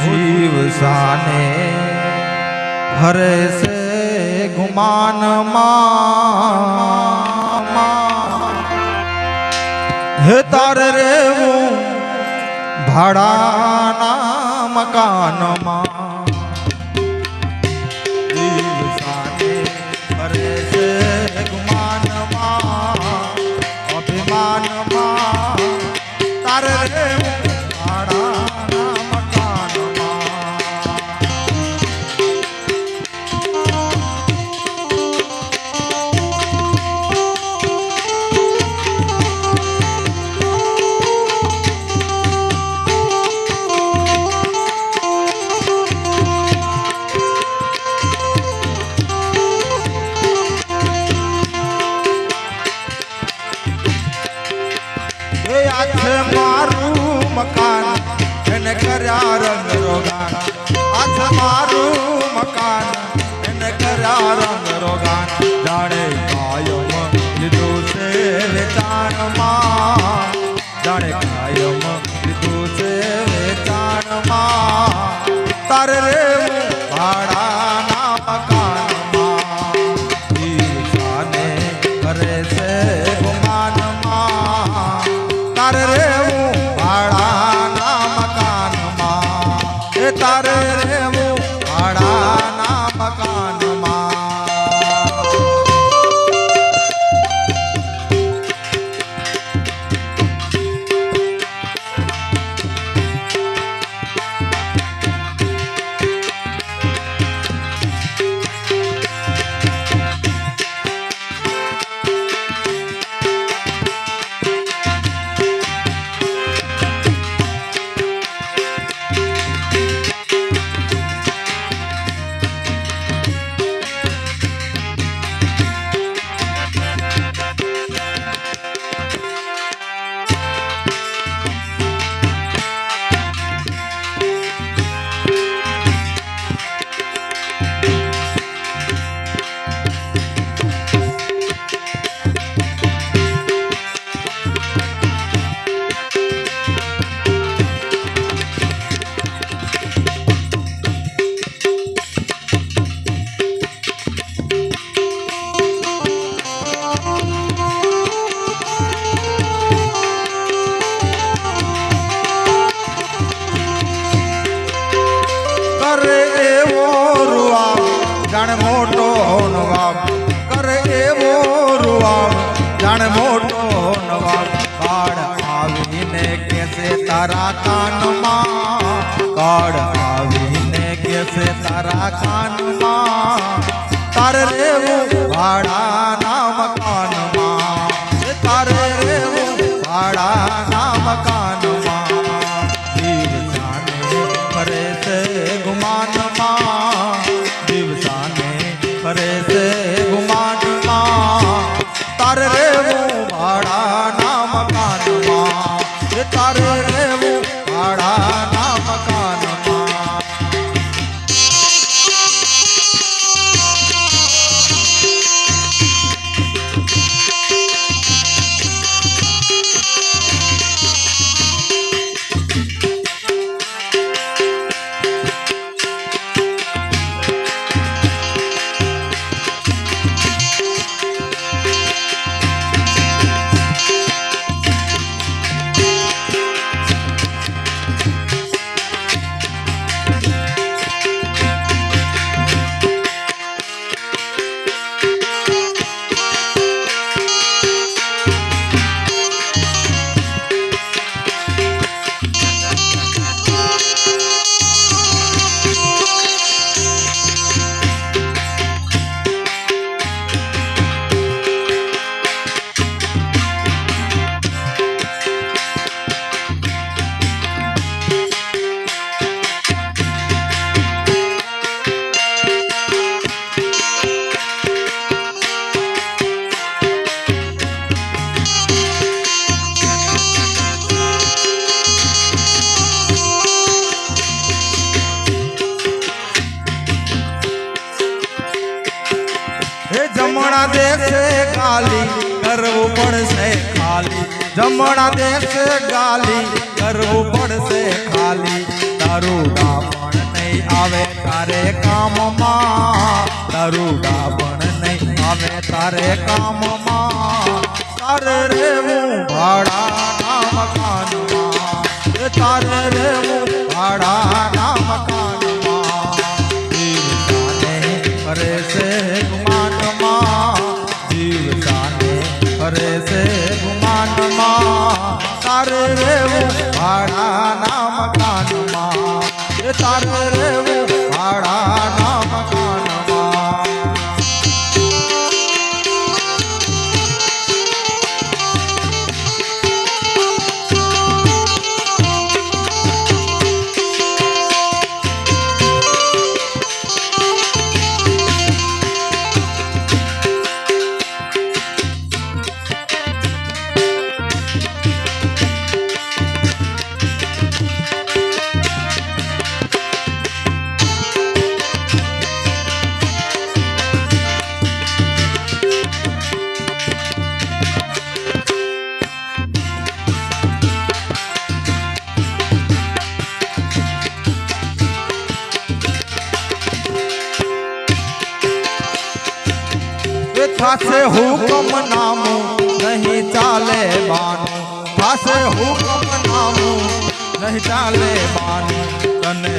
જીવ સાને હરે સે ગુમાન હે તાર રે હું ભાડાના મકાનમાં. આથે મારું મકાન એને કર્યા રંગ રોગાન આથે મારું મકાન એને કર્યા રંગ રોગાન જાણે મોટો નવાબ કરે એવો રૂઆબ જાણે મોટો નવાબ કાળ આવીને કેસે તારા કાનમાં. કાળ આવીને કેસે તારા કાનમાં. તારે રેવું ભાડાના તારે જમણા દેશે ગાલી કરવું પડશે ખાલી. જમણા દેશે ગાલી, કરવું પડશે ખાલી. તારું ડાપણ પણ નહીં આવે તારે કામમાં. તારું પણ નહીં આવે તારે કામમાં. તારે રેવું ભાડાના મકાનમાં. તારે રેવું ભાડાના મકાનમાં. ફરે છે ગુમાનમાં જીવતાને ફરે છે ગુમાનમાં તારે રેવું ભાડાના મકાનમાં. તારે રેવું ભાડાના થાશે હુકમ નામું નહીં ચાલે બાનું. થાશે હુકમ નામું નહીં ચાલે બાનું. તને